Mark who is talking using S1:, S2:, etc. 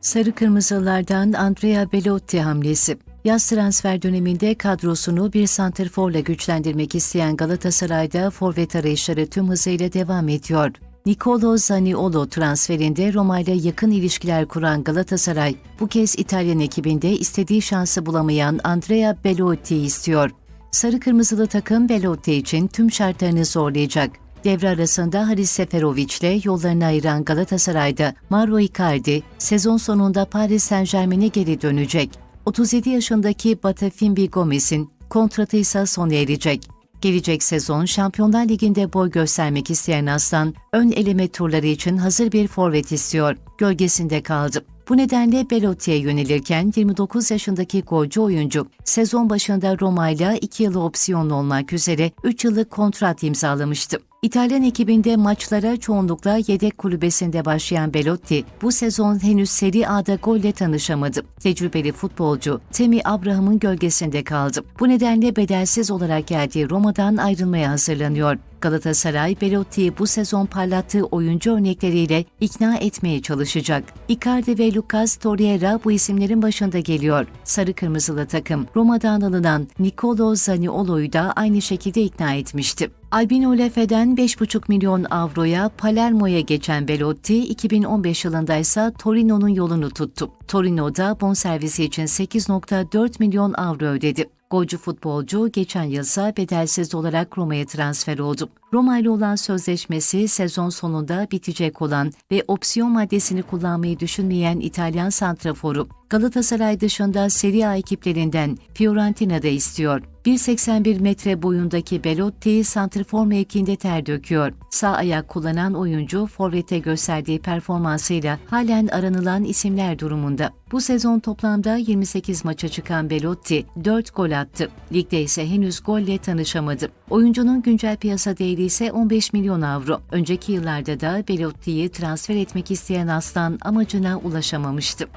S1: Sarı Kırmızılardan Andrea Belotti hamlesi. Yaz transfer döneminde kadrosunu bir santrforla güçlendirmek isteyen Galatasaray'da forvet arayışları tüm hızıyla devam ediyor. Nicolo Zaniolo transferinde Roma ile yakın ilişkiler kuran Galatasaray, bu kez İtalyan ekibinde istediği şansı bulamayan Andrea Belotti'yi istiyor. Sarı Kırmızılı takım Belotti için tüm şartlarını zorlayacak. Devre arasında Haris Seferovic ile yollarını ayıran Galatasaray'da Mauro Icardi sezon sonunda Paris Saint Germain'e geri dönecek. 37 yaşındaki Batafimbi Gomez'in kontratı ise sona erecek. Gelecek sezon Şampiyonlar Ligi'nde boy göstermek isteyen Aslan, ön eleme turları için hazır bir forvet istiyor. Gölgesinde kaldı. Bu nedenle Belotti'ye yönelirken 29 yaşındaki golcü oyuncu sezon başında Roma ile 2 yılı opsiyonlu olmak üzere 3 yıllık kontrat imzalamıştı. İtalyan ekibinde maçlara çoğunlukla yedek kulübesinde başlayan Belotti, bu sezon henüz Serie A'da golle tanışamadı. Tecrübeli futbolcu Temi Abraham'ın gölgesinde kaldı. Bu nedenle bedelsiz olarak geldiği Roma'dan ayrılmaya hazırlanıyor. Galatasaray, Belotti'yi bu sezon parlattığı oyuncu örnekleriyle ikna etmeye çalışacak. Icardi ve Lucas Torreira bu isimlerin başında geliyor. Sarı Kırmızılı takım, Roma'dan alınan Nicolo Zaniolo'yu da aynı şekilde ikna etmişti. Albino Lefe'den 5,5 milyon avroya Palermo'ya geçen Belotti, 2015 yılında ise Torino'nun yolunu tuttu. Torino'da bonservisi için 8,4 milyon avro ödedi. Golcü futbolcu geçen yıl ise bedelsiz olarak Roma'ya transfer oldu. Roma ile olan sözleşmesi sezon sonunda bitecek olan ve opsiyon maddesini kullanmayı düşünmeyen İtalyan santraforu Galatasaray dışında Serie A ekiplerinden Fiorentina'da istiyor. 1.81 metre boyundaki Belotti santrfor mevkinde ter döküyor. Sağ ayak kullanan oyuncu forvete gösterdiği performansıyla halen aranılan isimler durumunda. Bu sezon toplamda 28 maça çıkan Belotti 4 gol attı. Ligde ise henüz golle tanışamadı. Oyuncunun güncel piyasa değeri ise 15 milyon avro. Önceki yıllarda da Belotti'yi transfer etmek isteyen Aslan amacına ulaşamamıştı.